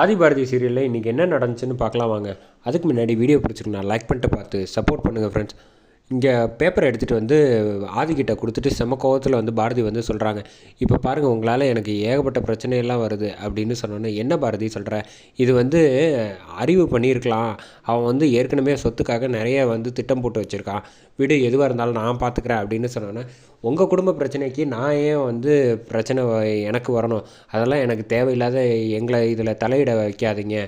ஆதிபாரதி சீரியலில் இன்றைக்கி என்ன நடந்துச்சுன்னு பார்க்கலாம் வாங்க. அதுக்கு முன்னாடி வீடியோ பிடிச்சிருக்குண்ணா லைக் பண்ணிட்டு பார்த்து சப்போர்ட் பண்ணுங்கள் ஃப்ரெண்ட்ஸ் இங்கே பேப்பரை எடுத்துகிட்டு வந்து ஆதிக்கிட்ட கொடுத்துட்டு செம கோவத்தில் வந்து பாரதி வந்து சொல்கிறாங்க இப்போ பாருங்கள் உங்களால் எனக்கு ஏகப்பட்ட பிரச்சனையெல்லாம் வருது அப்படின்னு சொன்னோன்னே என்ன பாரதி சொல்கிற இது வந்து அறிவு பண்ணியிருக்கலாம். அவன் வந்து ஏற்கனவே சொத்துக்காக நிறைய வந்து திட்டம் போட்டு வச்சுருக்கான். வீடு எதுவாக இருந்தாலும் நான் பார்த்துக்கிறேன் அப்படின்னு சொன்னோன்னே உங்கள் குடும்ப பிரச்சனைக்கு நான் ஏன் வந்து பிரச்சனை எனக்கு வரணும்? அதெல்லாம் எனக்கு தேவையில்லாத எங்களை இதில் தலையிட வைக்காதீங்க.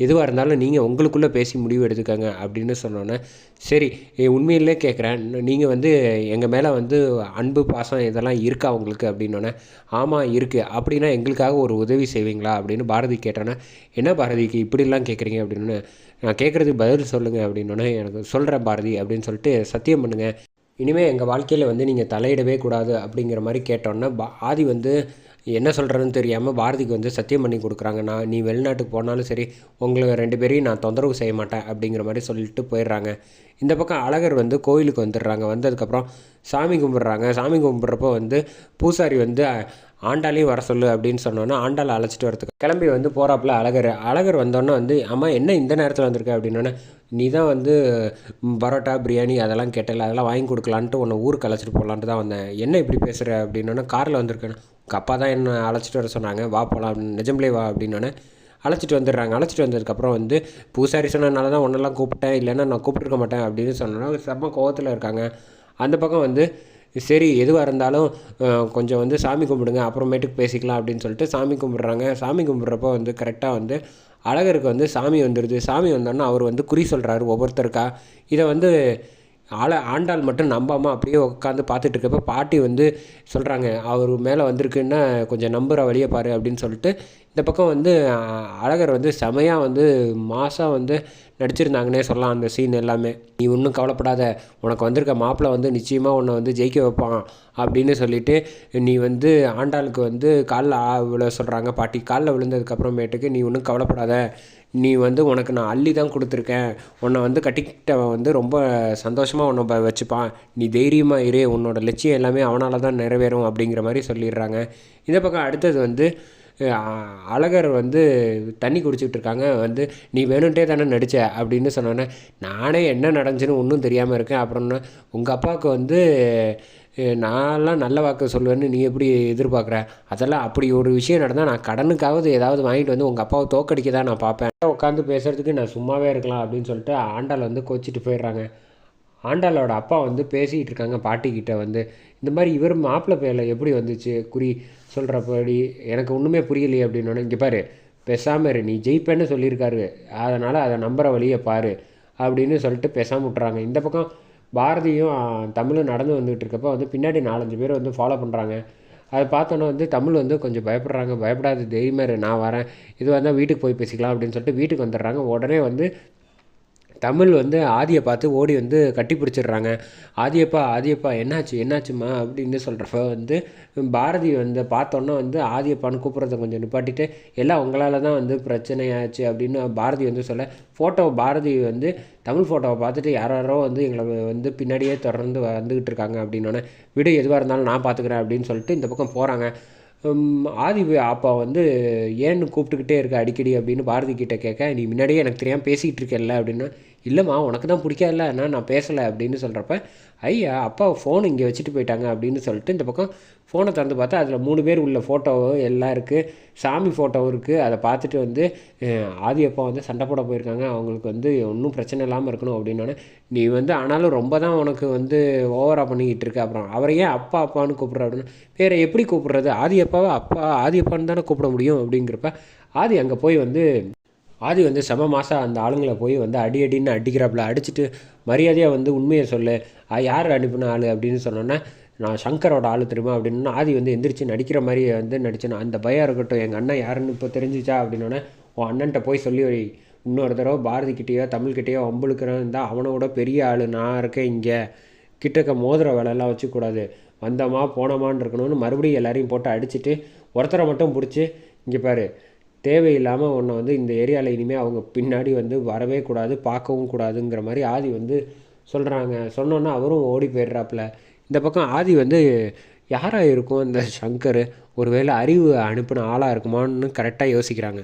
எதுவாக இருந்தாலும் நீங்கள் உங்களுக்குள்ளே பேசி முடிவு எடுத்துக்கோங்க அப்படின்னு சொன்னோன்னே சரி உண்மையிலே கேட்குறேன் நீங்கள் வந்து எங்கள் மேலே வந்து அன்பு பாசம் இதெல்லாம் இருக்கா உங்களுக்கு? அப்படின்னோடனே ஆமாம் இருக்குது அப்படின்னா எங்களுக்காக ஒரு உதவி செய்வீங்களா? அப்படின்னு பாரதி கேட்டோன்னே என்ன பாரதிக்கு இப்படிலாம் கேட்குறீங்க அப்படின்னு நான் கேட்குறதுக்கு பதில் சொல்லுங்கள் அப்படின்னோடனே எனக்கு சொல்கிறேன் பாரதி அப்படின்னு சொல்லிட்டு சத்தியம் பண்ணுங்கள் இனிமேல் எங்கள் வாழ்க்கையில் வந்து நீங்கள் தலையிடவே கூடாது அப்படிங்கிற மாதிரி கேட்டோன்னே பா ஆதி வந்து என்ன சொல்கிறதுன்னு தெரியாமல் பாரதிக்கு வந்து சத்தியம் பண்ணி கொடுக்குறாங்க. நான் நீ வெளிநாட்டுக்கு போனாலும் சரி உங்களை ரெண்டு பேரையும் நான் தொந்தரவு செய்ய மாட்டேன் அப்படிங்கிற மாதிரி சொல்லிட்டு போயிடுறாங்க. இந்த பக்கம் அழகர் வந்து கோயிலுக்கு வந்துடுறாங்க. வந்ததுக்கப்புறம் சாமி கும்பிட்றாங்க. சாமி கும்பிட்றப்போ வந்து பூசாரி வந்து ஆண்டாலையும் வர சொல்லு அப்படின்னு சொன்னோன்னே ஆண்டால் அழைச்சிட்டு வரதுக்கு கிளம்பி வந்து போகிறாப்புல அழகர். அழகர் வந்தோன்னே வந்து அம்மா என்ன இந்த நேரத்தில் வந்திருக்க? அப்படின்னோடனே நீ தான் வந்து பரோட்டா பிரியாணி அதெல்லாம் கேட்டல அதெல்லாம் வாங்கி கொடுக்கலான்ட்டு உன்னை ஊருக்கு அழைச்சிட்டு போகலான்ட்டு தான் வந்தேன். என்ன இப்படி பேசுகிற அப்படின்னோடனே காரில் வந்திருக்கேன். அப்பா தான் என்ன அழைச்சிட்டு வர சொன்னாங்க வா போகலாம் நிஜம்லே வா அப்படின்னோடனே அழைச்சிட்டு வந்துடுறாங்க. அழைச்சிட்டு வந்ததுக்கப்புறம் வந்து பூசாரி சொன்னதுனால தான் ஒன்றெல்லாம் கூப்பிட்டேன் இல்லைன்னா நான் கூப்பிட்டுருக்க மாட்டேன் அப்படின்னு சொன்னோன்னா செம்ம கோவத்தில் இருக்காங்க. அந்த பக்கம் வந்து சரி எதுவாக இருந்தாலும் கொஞ்சம் வந்து சாமி கும்பிடுங்க அப்புறமேட்டுக்கு பேசிக்கலாம் அப்படின்னு சொல்லிட்டு சாமி கும்பிட்றாங்க. சாமி கும்பிட்றப்போ வந்து கரெக்டாக வந்து அழகருக்கு வந்து சாமி வந்துடுது சாமி வந்தோன்னா அவர் வந்து குறி சொல்கிறாரு ஒவ்வொருத்தருக்கா. இதை வந்து ஆளை ஆண்டாள் மட்டும் நம்பாமல் அப்படியே உட்காந்து பார்த்துட்டு இருக்கப்ப பாட்டி வந்து சொல்கிறாங்க அவர் மேலே வந்திருக்குன்னா கொஞ்சம் நம்புகிற வழியை பாரு அப்படின்னு சொல்லிட்டு இந்த பக்கம் வந்து அழகர் வந்து செமையாக வந்து மாதம் வந்து நடிச்சிருந்தாங்கன்னே சொல்லலாம் அந்த சீன் எல்லாமே. நீ ஒன்றும் கவலைப்படாத உனக்கு வந்திருக்க மாப்பிள்ளை வந்து நிச்சயமாக உன்னை வந்து ஜெயிக்க வைப்பான் அப்படின்னு சொல்லிவிட்டு நீ வந்து ஆண்டாளுக்கு வந்து காலில் விழ சொல்கிறாங்க பாட்டி. காலில் விழுந்ததுக்கப்புறமேட்டுக்கு நீ ஒன்றும் கவலைப்படாத நீ வந்து உனக்கு நான் அள்ளி தான் கொடுத்துருக்கேன். உன்னை வந்து கட்டிக்கிட்டவன் வந்து ரொம்ப சந்தோஷமாக உன்னை வச்சுப்பான். நீ தைரியமாக இரு. உன்னோட லட்சியம் எல்லாமே அவனால் தான் நிறைவேறும் அப்படிங்கிற மாதிரி சொல்லிடுறாங்க. இந்த பக்கம் அடுத்தது வந்து அழகர் வந்து தண்ணி குடிச்சிக்கிட்டு இருக்காங்க. வந்து நீ வேணுன்ட்டே தானே நடித்த அப்படின்னு சொன்னோன்னே நானே என்ன நடந்துச்சுன்னு ஒன்றும் தெரியாமல் இருக்கேன். அப்புறம்னா உங்கள் அப்பாவுக்கு வந்து நான்லாம் நல்ல வாக்கு சொல்லுவேன்னு நீ எப்படி எதிர்பார்க்குற? அதெல்லாம் அப்படி ஒரு விஷயம் நடந்தால் நான் கடனுக்காவது ஏதாவது வாங்கிட்டு வந்து உங்கள் அப்பாவை தோக்கடிக்க தான் நான் பார்ப்பேன். உட்காந்து பேசுகிறதுக்கு நான் சும்மாவே இருக்கலாம் அப்படின்னு சொல்லிட்டு ஆண்டாள் வந்து கோச்சிட்டு போயிடுறாங்க. ஆண்டாளோட அப்பா வந்து பேசிக்கிட்டு இருக்காங்க பாட்டிக்கிட்ட வந்து. இந்த மாதிரி இவர் மாப்பிள்ளை பேரில் எப்படி வந்துச்சு? குறி சொல்கிறப்படி எனக்கு ஒன்றுமே புரியலையே அப்படின்னோடனே இங்கே பாரு பேசாமல் இரு நீ ஜெயிப்பேன்னு சொல்லியிருக்காரு. அதனால் அதை நம்புகிற வழியை பாரு அப்படின்னு சொல்லிட்டு பேசாமல் விட்றாங்க இந்த பக்கம் பாரதியும் தமிழும் நடந்து வந்துகிட்டு இருக்கப்போ வந்து பின்னாடி நாலஞ்சு பேர் வந்து ஃபாலோ பண்ணுறாங்க அதை பார்த்தோன்னே வந்து தமிழ் வந்து கொஞ்சம் பயப்படுறாங்க. பயப்படாத தைரியமாக நான் வரேன். இது வந்தால் வீட்டுக்கு போய் பேசிக்கலாம் அப்படின்னு சொல்லிட்டு வீட்டுக்கு வந்துடுறாங்க. உடனே வந்து தமிழ் வந்து ஆதியை பார்த்து ஓடி வந்து கட்டி பிடிச்சிடுறாங்க. ஆதியப்பா ஆதியப்பா என்னாச்சு என்னாச்சுமா அப்படின்னு சொல்கிறப்ப வந்து பாரதி வந்து பார்த்தோன்னா வந்து ஆதியப்பான்னு கூப்பிட்றத கொஞ்சம் நிப்பாட்டிட்டு எல்லாம் உங்களால் தான் வந்து பிரச்சனையாச்சு அப்படின்னு பாரதி வந்து சொல்ல ஃபோட்டோ பாரதி வந்து தமிழ் ஃபோட்டோவை பார்த்துட்டு யாரோ வந்து எங்களை வந்து பின்னாடியே தொடர்ந்து வந்துக்கிட்டு இருக்காங்க அப்படின்னோடனே விடு எதுவாக இருந்தாலும் நான் பார்த்துக்குறேன் அப்படின்னு சொல்லிட்டு இந்த பக்கம் போகிறாங்க ஆதி அப்பா வந்து ஏன்னு கூப்பிட்டுக்கிட்டே இருக்க அடிக்கடி அப்படின்னு பாரதி கிட்டே கேட்க நீ முன்னாடியே எனக்கு தெரியாமல் பேசிகிட்டு இருக்கல அப்படின்னா இல்லைம்மா உனக்கு தான் பிடிக்காதுல்ல ஆனால் நான் பேசலை அப்படின்னு சொல்கிறப்ப ஐயா அப்பா ஃபோன் இங்கே வச்சுட்டு போயிட்டாங்க அப்படின்னு சொல்லிட்டு இந்த பக்கம் ஃபோனை திறந்து பார்த்தா அதில் மூணு பேர் உள்ள ஃபோட்டோவும் எல்லாம் இருக்குது சாமி ஃபோட்டோவும் இருக்குது அதை பார்த்துட்டு வந்து ஆதி அப்பா வந்து சண்டை போட போயிருக்காங்க. அவங்களுக்கு வந்து ஒன்றும் பிரச்சனை இல்லாமல் இருக்கணும் அப்படின்னோடனே நீ வந்து ஆனாலும் ரொம்ப தான் உனக்கு வந்து ஓவராக பண்ணிக்கிட்டு இருக்க. அப்புறம் அவரையே ஏன் அப்பா அப்பான்னு கூப்பிட்ற? அப்படின்னு வேறு எப்படி கூப்பிட்றது? ஆதி ஆதியப்பாவை அப்பா ஆதி தானே கூப்பிட முடியும் அப்படிங்கிறப்ப ஆதி அங்கே போய் வந்து ஆதி வந்து செம மாதம் அந்த ஆளுங்களை போய் வந்து அடி அடின்னு அடிக்கிறாப்புல. அடிச்சுட்டு மரியாதையாக வந்து உண்மையை சொல்லு. யார் அனுப்பின ஆள் அப்படின்னு சொன்னோன்னே நான் சங்கரோட ஆள் தெரியுமா அப்படின்னா ஆதி வந்து எந்திரிச்சு நடிக்கிற மாதிரி வந்து நடிச்சேன் அந்த பயம் இருக்கட்டும் எங்கள் அண்ணன் யாருன்னு இப்போ தெரிஞ்சிச்சா அப்படின்னோடனே உன் அண்ணன்ட்ட போய் சொல்லி இன்னொரு தடவை பாரதிக்கிட்டேயோ தமிழ்கிட்டேயோ அம்புழுக்கிறேன் இருந்தால் அவனோட பெரிய ஆள் நான் இருக்கேன் இங்கே. கிட்டக்க மோதிர வேலையெல்லாம் வச்சுக்கூடாது வந்தோமா போனோமான்னு இருக்கணும்னு மறுபடியும் எல்லாரையும் போட்டு அடிச்சுட்டு ஒருத்தரை மட்டும் பிடிச்சி இங்கே பாரு தேவையில்லாமல் உன்னை வந்து இந்த ஏரியாவில் இனிமேல் அவங்க பின்னாடி வந்து வரவே கூடாது பார்க்கவும் கூடாதுங்கிற மாதிரி ஆதி வந்து சொல்கிறாங்க சொன்னோன்னா அவரும் ஓடி போயிடுறாப்புல. இந்த பக்கம் ஆதி வந்து யாராக இருக்கும் அந்த சங்கர்? ஒருவேளை அறிவு அனுப்பின ஆளாக இருக்குமான்னு கரெக்டாக யோசிக்கிறாங்க.